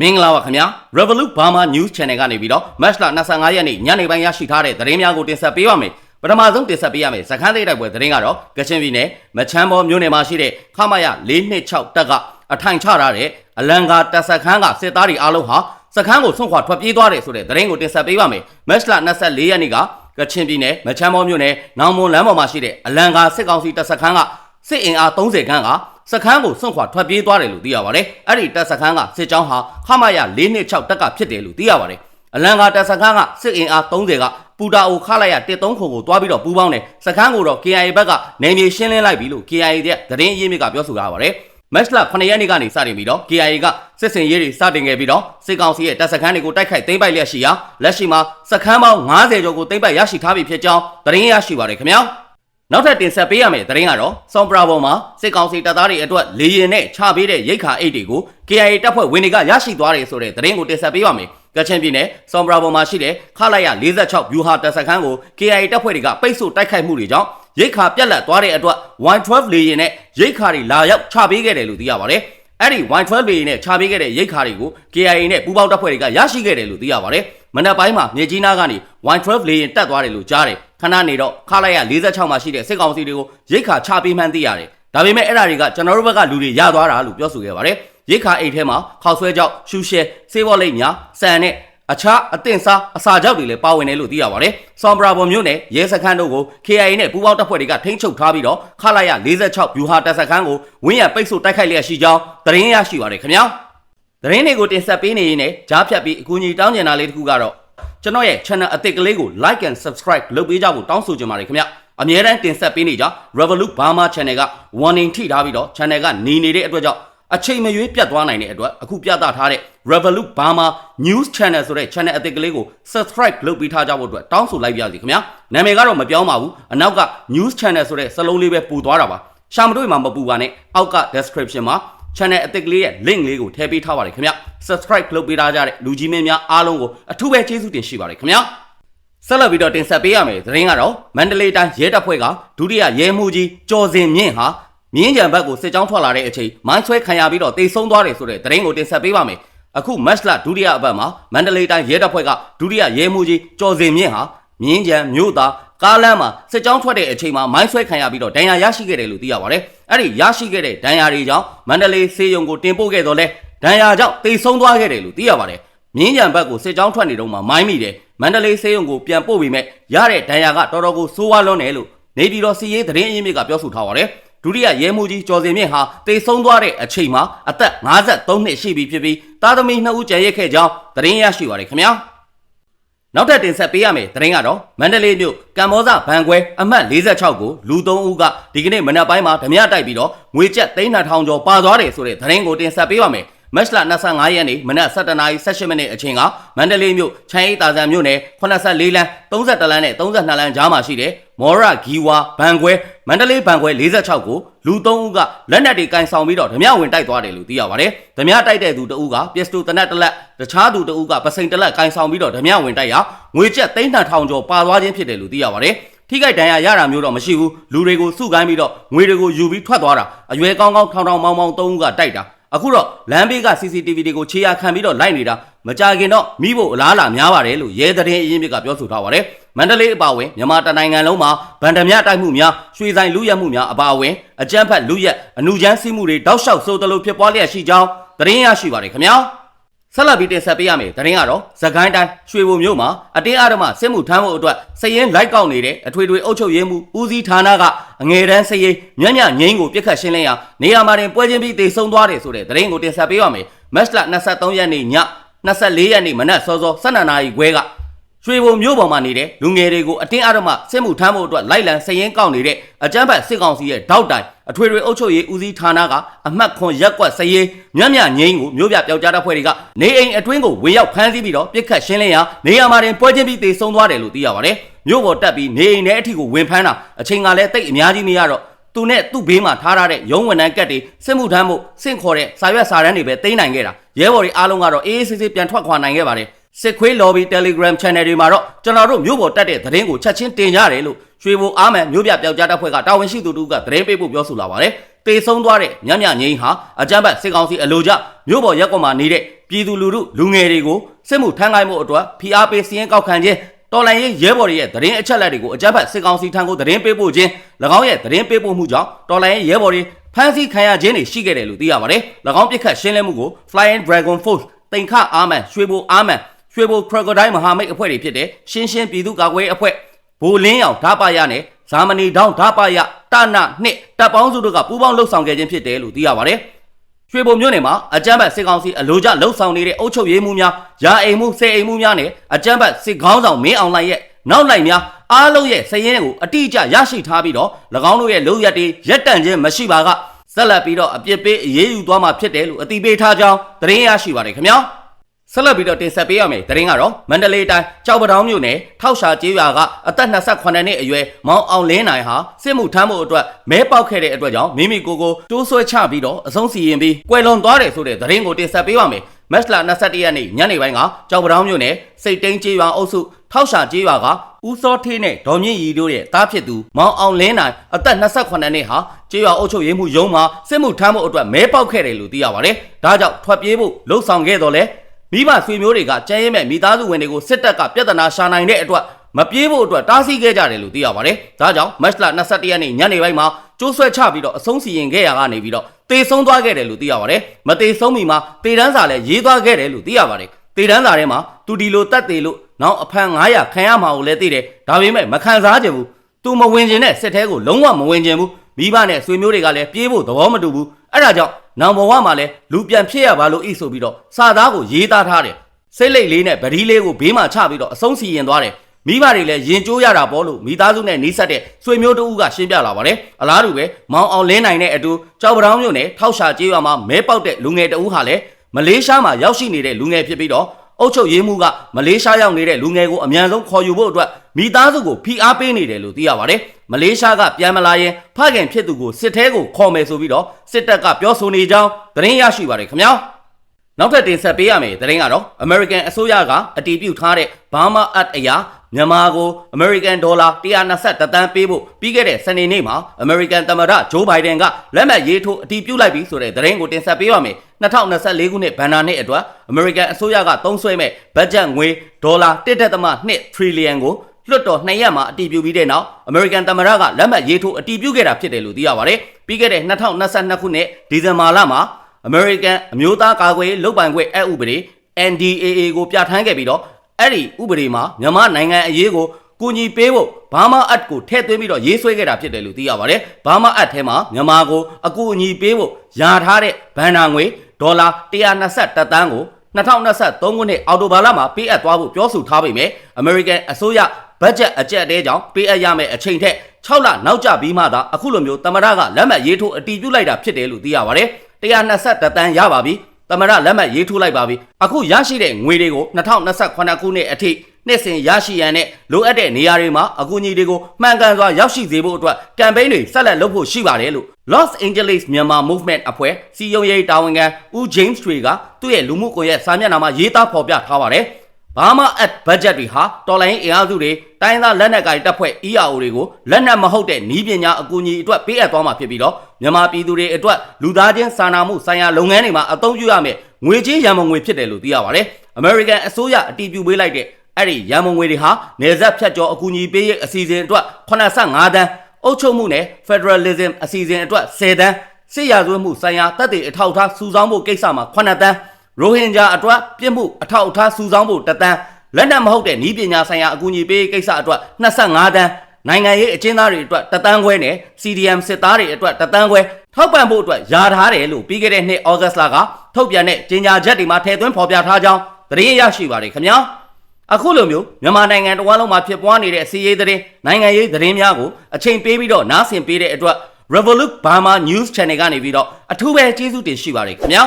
မင်္ဂလာပါခင်ဗျာ Revolut Burma News Channel ကနေပြီးတော့ Match လ25ရက်နေ့ညနေပိုင်းရရှိထားတဲ့သတင်းများကိုတင်ဆက်ပေးပါမယ်ပထမဆုံးတင်ဆက်ပေးရမယ်စခန်းသိတိုက်ပွဲသတင်းကတော့ကချင်ပြည်နယ်မချမ်းဘောမြို့နယ်မှာရှိတဲ့ခမရ426တပ်ကအထိုင်ချထားတဲ့အလံကာတပ်စခန်းကစစ်သားတွေအားလုံးဟာစခန်းကိုဆွန့်ခွာထွက်ပြေးသွားတယ်ဆိုတဲ့သတင်းကိုတင်ဆက်ပေးပါမယ် Match လ24ရက်နေ့ကကချင်ပြည်နယ်မချမ်းဘောမြို့နယ်နောင်မွန်လမ်းပေါ်မှာရှိတဲ့အလံကာစစ်ကောင်စီတပ်စခန်းကစစ်အင်အား30ခန်းက စခန်းကိုစွန့်ခွာထွက်ပြေးသွားတယ်လို့သိရပါတယ်။အဲ့ဒီတပ်စခန်းကစစ်ကြောင်းဟာခမရ426တပ်ကဖြစ်တယ်လို့သိရပါတယ်။အလံကာတပ်စခန်းကစစ်အင်အား30ကပူတာအိုခလိုက်ရ130ခုကိုတွားပြီးတော့ပူးပေါင်းတယ်။စခန်းကိုတော့ KIA ဘက်ကနေမြေရှင်းလင်းလိုက်ပြီလို့ KIA ရဲ့သတင်းအရင်းမြစ်ကပြောဆိုထားပါတယ်။ match လ9ရက်နေ့ကနေစတင်ပြီးတော့ KIA ကစစ်စင်ရေးတွေစတင်ခဲ့ပြီးတော့စစ်ကောင်စီရဲ့တပ်စခန်းတွေကိုတိုက်ခိုက်သိမ်းပိုက်လျက်ရှိရာလက်ရှိမှာစခန်းပေါင်း90ကျော်ကိုသိမ်းပိုက်ရရှိထားပြီဖြစ်ကြောင်းသတင်းရရှိပါတယ်ခင်ဗျာ။ နောက်ထပ်တင်ဆက်ပေးရမယ့်သတင်းကတော့စောံပရာပေါ်မှာစစ်ကောင်စီတပ်သားတွေအတွက်လေရင်နဲ့ချပေးတဲ့ရိတ်ခါအိတ်တွေကို KIA တပ်ဖွဲ့ဝင်တွေကရရှိသွားတယ်ဆိုတဲ့သတင်းကိုတင်ဆက်ပေးပါမယ်။ကချင်ပြည်နယ်စောံပရာပေါ်မှာရှိတဲ့ခလာရ46ဗျူဟာတပ်စခန်းကို KIA တပ်ဖွဲ့တွေကပိတ်ဆို့တိုက်ခိုက်မှုတွေကြောင့်ရိတ်ခါပြက်လက်သွားတဲ့အတွက် Y12 လေရင်နဲ့ရိတ်ခါတွေလာရောက်ချပေးခဲ့တယ်လို့သိရပါတယ်။အဲ့ဒီ Y12 လေရင်နဲ့ချပေးခဲ့တဲ့ရိတ်ခါတွေကို KIA နဲ့ပူးပေါင်းတပ်ဖွဲ့တွေကရရှိခဲ့တယ်လို့သိရပါတယ်။မနက်ပိုင်းမှာမြေကြီးနားကနေ Y12 လေရင်တက်သွားတယ်လို့ကြားတယ်။ ခဏနေတော့ခလာရ46မှာရှိတဲ့စစ်ကောင်စီတွေကိုရိတ်ခါချပေးမှန်းသိရတယ်။ဒါပေမဲ့အဲ့ဒါတွေကကျွန်တော်တို့ဘက်ကလူတွေရသွားတာလို့ပြောဆိုခဲ့ပါတယ်။ရိတ်ခါအိတ်ထဲမှာခောက်ဆွဲကြောက်ရှူရှဲဆေးဘောလိတ်ညာစံနဲ့အခြားအသင့်စားအစာကြောက်တွေလည်းပါဝင်တယ်လို့သိရပါတယ်။ဆွမ်ဘရာဘော်မြို့နယ်ရဲစခန်းတို့ကို KIA နဲ့ပူးပေါင်းတပ်ဖွဲ့တွေကထိန်းချုပ်ထားပြီးတော့ခလာရ46ဗျူဟာတပ်စခန်းကိုဝင်းရံပိတ်ဆို့တိုက်ခိုက်လျက်ရှိကြောင်းသတင်းရရှိပါတယ်ခင်ဗျာ။သတင်းတွေကိုတင်ဆက်ပေးနေရင်းနဲ့ကြားဖြတ်ပြီးအကူအညီတောင်းကျင်တာလေးတစ်ခုကတော့ ကျွန်တော်ရဲ့ channel အသစ်ကလေးကို like and subscribe လုပ်ပေးကြဖို့တောင်းဆိုချင်ပါတယ်ခင်ဗျ။အမြဲတမ်းတင်ဆက်ပေးနေကြ Revolut Burma Channel က warning ထိထားပြီးတော့ channel ကနေနေတဲ့အတွက်ကြောင့်အချိန်မရွေးပြတ်သွားနိုင်တဲ့အတွက်အခုပြသထားတဲ့ Revolut Burma News Channel ဆိုတဲ့ channel အသစ်ကလေးကို subscribe လုပ်ပေးထားကြဖို့အတွက်တောင်းဆိုလိုက်ပါရစေခင်ဗျာနာမည်ကတော့မပြောင်းပါဘူးအနောက်က News Channel ဆိုတဲ့စလုံးလေးပဲပူသွားတာပါရှာမတွေ့မှာမပူပါနဲ့အောက်က description မှာ channel အသစ်ကလေးရဲ့ link လေးကိုထည့်ပေးထားပါတယ်ခင်ဗျာ subscribe လုပ်ပေးထားကြတဲ့လူကြီးမင်းများအားလုံးကိုအထူးပဲကျေးဇူးတင်ရှိပါတယ်ခင်ဗျာဆက်လက်ပြီးတော့တင်ဆက်ပေးရမယ်သတင်းကတော့မန္တလေးတိုင်းရဲတပ်ဖွဲ့ကဒုတိယရဲမှူးကြီးကျော်စင်မြင့်ဟာမြင်းကြံဘက်ကိုစစ်ကြောင်းထွက်လာတဲ့အချိန်မိုင်းဆွဲခံရပြီးတော့တေဆုံးသွားတယ်ဆိုတဲ့သတင်းကိုတင်ဆက်ပေးပါမယ်အခု match လဒုတိယအပတ်မှာမန္တလေးတိုင်းရဲတပ်ဖွဲ့ကဒုတိယရဲမှူးကြီးကျော်စင်မြင့်ဟာမြင်းကြံမြို့သား ကားလမ်းမှာစစ်ကြောင်းထွက်တဲ့အချိန်မှာမိုင်းဆွဲခံရပြီးတော့ဒဏ်ရာရရှိခဲ့တယ်လို့သိရပါတယ်အဲ့ဒီရရှိခဲ့တဲ့ဒဏ်ရာတွေကြောင့်မန္တလေးစေယုံကိုတင်ပို့ခဲ့တော့လဲဒဏ်ရာကြောင့်တေဆုံးသွားခဲ့တယ်လို့သိရပါတယ်မြင်းကြံဘက်ကိုစစ်ကြောင်းထွက်နေတော့မှမိုင်းမိတယ်မန္တလေးစေယုံကိုပြန်ပို့ပြီးမဲ့ရတဲ့ဒဏ်ရာကတော်တော်ကိုဆိုးဝါးလွန်းတယ်လို့နေပြည်တော်စီရေးသတင်းအရင်းမြစ်ကပြောဆိုထားပါတယ်ဒုတိယရဲမှူးကြီးကျော်စင်မြင့်ဟာတေဆုံးသွားတဲ့အချိန်မှာအသက်53နှစ်ရှိပြီဖြစ်ပြီးသားသမီး2ဦးကျန်ရစ်ခဲ့ကြောင်းသတင်းရရှိပါတယ်ခင်ဗျာ နောက်ထပ်တင်ဆက်ပေးရမယ်သတင်းကတော့မန္တလေးမြို့ကမ္ဘောဇဘန်ခွဲအမှတ်46ကိုလူ3ဦးကဒီကနေ့မနက်ပိုင်းမှာဓမြတိုက်ပြီးတော့ငွေကျပ်3200ကျော်ပါသွားတယ်ဆိုတဲ့သတင်းကိုတင်ဆက်ပေးပါမယ် မက်လ25ရက်နေ့မနက်7:18မိနစ်အချိန်ကမန္တလေးမြို့ချမ်းအေးတာဆန်မြို့နယ်84လမ်း32လမ်းနဲ့32လမ်းကြားမှာရှိတဲ့မော်ရဂီဝါဘန်ခွဲမန္တလေးဘန်ခွဲ46ကိုလူ3ဦးကလက်နက်တွေကင်ဆောင်ပြီးတော့ဓမြဝင်တိုက်သွားတယ်လို့သိရပါတယ်။ဓမြတိုက်တဲ့သူတဦးကပစ္စတိုတနက်တစ်လက်တခြားသူတဦးကပစိန်တစ်လက်ကင်ဆောင်ပြီးတော့ဓမြဝင်တိုက်ရာငွေကျပ်3200ကျော်ပါသွားခြင်းဖြစ်တယ်လို့သိရပါတယ်။ထိခိုက်ဒဏ်ရာရတာမျိုးတော့မရှိဘူးလူတွေကိုစုကိုင်းပြီးတော့ငွေတွေကိုယူပြီးထွက်သွားတာအရွယ်ကောင်းကောင်းထောင်ထောင်မောင်းမောင်းသုံးဦးကတိုက်တာ အခုတော့လမ်းဘေးက CCTV တွေကိုခြေရာခံပြီးတော့လိုက်နေတာမကြခင်တော့မိဖို့အလားအလာများပါတယ်လို့ရဲသတင်းအရင်းမြစ်ကပြောဆိုထားပါတယ်မန္တလေးအပါအဝင်မြန်မာတနိုင်ငံလုံးမှာဗန္ဒမြတိုက်မှုများရွှေဆိုင်လူရက်မှုများအပါအဝင်အကြမ်းဖက်လူရက်အနုချမ်းစီးမှုတွေတောက်လျှောက်ဆိုးတလို့ဖြစ်ပွားလျက်ရှိကြောင်းသတင်းရရှိပါတယ်ခင်ဗျာ ဆက်လက်ပြီးတင်ဆက်ပေးရမယ်။သတင်းကတော့သခိုင်းတိုင်းရွှေဘုံမြို့မှာအတင်းအဓမ္မစစ်မှုထမ်းဖို့အတွက်စည်ရင်လိုက်ကောက်နေတဲ့အထွေထွေအုပ်ချုပ်ရေးမှုဦးစီးဌာနကအငယ်တန်းစည်ရင်မြတ်မြငိမ့်ကိုပြစ်ခတ်ရှင်းလင်းရာနေရာမှာတင်ပွဲချင်းပြီးတေဆုံးသွားတယ်ဆိုတဲ့သတင်းကိုတင်ဆက်ပေးရမယ်။မက်လ23ရက်နေ့ည24ရက်နေ့မနက်စောစော12နာရီခွဲကရွှေဘုံမြို့ပေါ်မှာနေတဲ့လူငယ်တွေကိုအတင်းအဓမ္မစစ်မှုထမ်းဖို့အတွက်လိုက်လံစည်ရင်ကောက်နေတဲ့အကြမ်းဖက်စစ်ကောင်စီရဲ့တောက်တိုင် အထွေထွေအုပ်ချုပ်ရေးဦးစီးဌာနကအမှတ်ခွန်ရက်ကွက်စည်ရင်မြတ်မြငိမ့်ကိုမြို့ပြပျောက်ကြားတပ်ဖွဲ့တွေကနေအိမ်အတွင်းကိုဝင်ရောက်ဖမ်းဆီးပြီးတော့ပြစ်ခတ်ရှင်းလင်းရာနေရာမှာတင်ပွဲချင်းပြီးတေဆုံးသွားတယ်လို့သိရပါတယ်မြို့ပေါ်တက်ပြီးနေအိမ်ထဲအထိကိုဝင်ဖမ်းတာအချိန်ကလည်းတိတ်အများကြီးမရတော့သူနဲ့သူ့ဘေးမှာထားထားတဲ့ရုံးဝန်ထမ်းကတ်တွေစစ်မှုထမ်းမှုစင့်ခေါ်တဲ့စာရွက်စာတမ်းတွေပဲတင်နိုင်ခဲ့တာရဲဘော်တွေအားလုံးကတော့အေးအေးဆေးဆေးပြန်ထွက်ခွာနိုင်ခဲ့ပါတယ် စစ်ခွေး lobby telegram channel တွေမှာတော့ကျွန်တော်တို့မြို့ပေါ်တက်တဲ့သတင်းကိုချက်ချင်းတင်ကြတယ်လို့ရွှေဘိုအားမယ်မြို့ပြပျောက်ကြားတပ်ဖွဲ့ကတာဝန်ရှိသူတို့ကသတင်းပေးဖို့ပြောဆိုလာပါတယ်တေဆုံးသွားတဲ့မြမြငိမ့်ဟာအကြမ်းဖက်စစ်ကောင်စီအလို့ကြမြို့ပေါ်ရက်ကွက်မှာနေတဲ့ပြည်သူလူထုလူငယ်တွေကိုစစ်မှုထမ်းကိုင်းမှုအတွက်ဖိအားပေးစီရင်ကောက်ခံခြင်းတော်လိုင်းရေးရဲဘော်တွေရဲ့သတင်းအချက်အလက်တွေကိုအကြမ်းဖက်စစ်ကောင်စီထံကိုသတင်းပေးပို့ခြင်း၎င်းရဲ့သတင်းပေးပို့မှုကြောင့်တော်လိုင်းရေးရဲဘော်တွေဖမ်းဆီးခံရခြင်းတွေရှိခဲ့တယ်လို့သိရပါတယ်။၎င်းပြစ်ခတ်ရှင်းလင်းမှုကို Flying Dragon Force တင်ခအာမန်ရွှေဘိုအာမန် ရွှေဘို Crocodile မဟာမိတ်အဖွဲ့တွေဖြစ်တဲ့ရှင်းရှင်းပြည်သူ့ကာကွယ်ရေးအဖွဲ့ဘိုလင်းအောင်ဓာပါရနဲ့ဇာမနီတောင်းဓာပါရတနနှစ်တပ်ပေါင်းစုတို့ကပူးပေါင်းလှုပ်ဆောင်ခဲ့ခြင်းဖြစ်တယ်လို့သိရပါတယ်။ရွှေဘုံမြို့နယ်မှာအကြမ်းဖက်စစ်ကောင်စီအလို့ကျလှုပ်ဆောင်နေတဲ့အုပ်ချုပ်ရေးမှုများယာအိမ်မှုစေအိမ်မှုများနဲ့အကြမ်းဖက်စစ်ခေါင်းဆောင်မင်းအောင်လှိုင်ရဲ့နောက်လိုက်များအားလုံးရဲ့စည်ရင်းကိုအတိအကျရရှိထားပြီးတော့၎င်းတို့ရဲ့လုံရက်တွေရက်တန့်ခြင်းမရှိပါကဆက်လက်ပြီးတော့အပြစ်ပေးအရေးယူသွားမှာဖြစ်တယ်လို့အတိပေးထားကြောင်းသတင်းရရှိပါတယ်ခင်ဗျာ။ ဆက်လက်ပြီးတော့တင်ဆက်ပေးရမယ်တရင်ကတော့မန္တလေးတိုင်းကြောက်ပတောင်းမြို့နယ်ထောက်ရှာကျေးရွာကအသက်28နှစ်အရွယ်မောင်အောင်လင်းနိုင်ဟာစစ်မှုထမ်းမှုအတွက်မဲပေါက်ခဲ့တဲ့အတွက်ကြောင့်မိမိကိုယ်ကိုတိုးဆွဲချပြီးတော့အဆုံးစီရင်ပြီးကွယ်လွန်သွားတယ်ဆိုတဲ့တရင်ကိုတင်ဆက်ပေးပါမယ်မက်စလာ21ရက်နေ့ညနေပိုင်းကကြောက်ပတောင်းမြို့နယ်စိတ်တိန်ကျေးရွာအုပ်စုထောက်ရှာကျေးရွာကဦးစောထေးနဲ့ဒေါ်မြင့်ရီတို့ရဲ့တားဖြစ်သူမောင်အောင်လင်းနိုင်အသက်28နှစ်ဟာကျေးရွာအုပ်ချုပ်ရေးမှုရုံးမှာစစ်မှုထမ်းမှုအတွက်မဲပေါက်ခဲ့တယ်လို့သိရပါတယ်ဒါကြောင့်ထွက်ပြေးဖို့လှုံ့ဆော်ခဲ့တော့လဲ မိဘဆွေမျိုးတွေကကြမ်းရဲမဲ့မိသားစုဝင်တွေကိုစစ်တပ်ကပြဿနာရှာနိုင်တဲ့အတွက်မပြေးဖို့အတွက်တားဆီးခဲ့ကြတယ်လို့သိရပါတယ်။ဒါကြောင့်မတ်လ21ရက်နေ့ညနေပိုင်းမှာကျိုးဆွဲချပြီးတော့အဆုံးစီရင်ခဲ့ရကနေပြီးတော့တေဆုံးသွားခဲ့တယ်လို့သိရပါတယ်။မတေဆုံးမီမှာတေတန်းစာလည်းရေးသွားခဲ့တယ်လို့သိရပါတယ်။တေတန်းစာထဲမှာသူဒီလိုတတ်သေးလို့နောက်အဖန်900ခံရမှာကိုလည်းသိတယ်။ဒါပေမဲ့မခံစားကြဘူး။ तू မဝင်ခြင်းနဲ့စစ်ထဲကိုလုံးဝမဝင်ခြင်းဘူး။မိဘနဲ့ဆွေမျိုးတွေကလည်းပြေးဖို့သဘောမတူဘူး။အဲ့ဒါကြောင့် နောင်ဘဝမှာလည်းလူပြန်ဖြစ်ရပါလို့ဤဆိုပြီးတော့စာသားကိုရေးသားထားတယ်စိတ်လိတ်လေးနဲ့ဗဒီလေးကိုဘေးမှာချပြီးတော့အဆုံးစီရင်သွားတယ်မိဘတွေလည်းရင်ကျိုးရတာပေါ့လို့မိသားစုနဲ့နှိစက်တဲ့ဆွေမျိုးတို့ကရှင်းပြလာပါတယ်အလားတူပဲမောင်အောင်လင်းနိုင်တဲ့အတူကြောက်ပတောင်းမြို့နယ်ထောက်ရှာကျေးရွာမှာမဲပေါက်တဲ့လူငယ်တဦးဟာလည်းမလေးရှားမှာရောက်ရှိနေတဲ့လူငယ်ဖြစ်ပြီးတော့ အုတ်ချုပ်ရေးမှုကမလေးရှားရောက်နေတဲ့လူငယ်ကိုအမြန်ဆုံးခေါ်ယူဖို့အတွက်မိသားစုကိုဖိအားပေးနေတယ်လို့သိရပါတယ်။မလေးရှားကပြန်မလာရင်ဖခင်ဖြစ်သူကိုစစ်ထဲကိုခေါ်မယ်ဆိုပြီးတော့စစ်တပ်ကပြောဆိုနေကြောင်းသတင်းရရှိပါတယ်ခင်ဗျာ။နောက်ထပ်တင်ဆက်ပေးရမယ်သတင်းကတော့ American အစိုးရကအတည်ပြုထားတဲ့ Burma Act အရာ မြန်မာကို American Dollar 120တန်းပေးဖို့ပြီးခဲ့တဲ့စနေနေ့မှာ American သမ္မတ Joe Biden ကလက်မှတ်ရေးထိုးအတည်ပြုလိုက်ပြီဆိုတဲ့သတင်းကိုတင်ဆက်ပေးပါမယ်2024ခုနှစ်ဘဏ္ဍာနှစ်အတွက် American အစိုးရကသုံးစွဲမဲ့ဘတ်ဂျက်ငွေဒေါ်လာ1.2 trillion ကိုလွှတ်တော်နှစ်ရက်မှာအတည်ပြုပြီးတဲ့နောက် American သမ္မတကလက်မှတ်ရေးထိုးအတည်ပြုခဲ့တာဖြစ်တယ်လို့သိရပါတယ်ပြီးခဲ့တဲ့2022ခုနှစ်ဒီဇင်ဘာလမှာ American အမျိုးသားကာကွယ်ရေးလုပ်ပိုင်ခွင့်အက်ဥပဒေ NDAA ကိုပြဋ္ဌာန်းခဲ့ပြီးတော့ အဲ့ဒီဥပဒေမှာမြန်မာနိုင်ငံအရေးကိုကူညီပေးဖို့ဘာမာအတ်ကိုထည့်သွင်းပြီးတော့ရေးဆွဲခဲ့တာဖြစ်တယ်လို့သိရပါတယ်။ဘာမာအတ်ထဲမှာမြန်မာကိုအကူအညီပေးဖို့ယာထားတဲ့ဘဏ္ဍာငွေဒေါ်လာ121တန်းကို2023ခုနှစ်အောက်တိုဘာလမှာပေးအပ်သွားဖို့ပြောဆိုထားပေမဲ့ American အစိုးရဘတ်ဂျက်အကျက်တဲကြောင့်ပေးအပ်ရမယ့်အချိန်ထက်6လနောက်ကျပြီးမှသာအခုလိုမျိုးသမရကလက်မှတ်ရေးထိုးအတည်ပြုလိုက်တာဖြစ်တယ်လို့သိရပါတယ်။121တန်းရပါပြီ။သ မရလက်မှတ်ရေးထိုးလိုက်ပါပြီ။အခုရရှိတဲ့ငွေတွေကို2028ခုနှစ်အထိနှစ်စဉ်ရရှိရန်နဲ့လိုအပ်တဲ့နေရာတွေမှာအကူအညီတွေကိုမှန်ကန်စွာရောက်ရှိစေဖို့အတွက်ကမ်ပိန်းတွေဆက်လက်လုပ်ဖို့ရှိပါတယ်လို့ Los Angeles Myanmar Movement အဖွဲ့စီယုံရေးတာဝန်ခံဦး James Tree ကသူ့ရဲ့လူမှုကွန်ရက်စာမျက်နှာမှာရေးသားဖော်ပြထားပါတယ်။ ဘာမှအတ်ဘတ်ဂျက်တွေဟာတော်လိုင်းအင်အားစုတွေတိုင်းသားလက်နက်ကိုင်တပ်ဖွဲ့ EAO တွေကိုလက်နက်မဟုတ်တဲ့နီးပညာအကူအညီအတွက်ပေးအပ်သွားမှာဖြစ်ပြီးတော့မြန်မာပြည်သူတွေအတွက်လူသားချင်းစာနာမှုဆိုင်ရာလုပ်ငန်းတွေမှာအသုံးပြုရမယ်ငွေကြေးရန်ပုံငွေဖြစ်တယ်လို့သိရပါတယ်။ American အစိုးရအတည်ပြုပေးလိုက်တဲ့အဲ့ဒီရန်ပုံငွေတွေဟာနေဆက်ဖြတ်ကျော်အကူအညီပေးရေးအစီအစဉ်အတွက်85တန်းအုပ်ချုပ်မှုနဲ့ Federalism အစီအစဉ်အတွက်10တန်းစစ်ရာဇဝတ်မှုဆိုင်ရာတပ်တွေအထောက်အထားစုဆောင်းဖို့ကိစ္စမှာ9တန်း ရိုဟင်ဂျာအတွက်ပြစ်မှုအထောက်အထားစုဆောင်းဖို့1တန်းလက်နက်မဟုတ်တဲ့ဤပညာဆိုင်ရာအကူအညီပေးကိစ္စအတွက်25တန်းနိုင်ငံရေးအကျဉ်းသားတွေအတွက်တတန်းခွဲနဲ့ CDM စစ်သားတွေအတွက်တတန်းခွဲထောက်ပံ့ဖို့အတွက်ယာထားတယ်လို့ပြီးခဲ့တဲ့နှစ်ဩဂတ်လကထုတ်ပြန်တဲ့ကြေညာချက်တွေမှာထည့်သွင်းဖော်ပြထားကြောင်းသတင်းရရှိပါတယ်ခင်ဗျာအခုလိုမျိုးမြန်မာနိုင်ငံတစ်ဝန်းလုံးမှာဖြစ်ပွားနေတဲ့စီးရေးသတင်းနိုင်ငံရေးသတင်းများကိုအချိန်ပေးပြီးတော့နားဆင်ပေးတဲ့အတွက် Revolut Burma News Channel ကနေပြီးတော့အထူးပဲကျေးဇူးတင်ရှိပါတယ်ခင်ဗျာ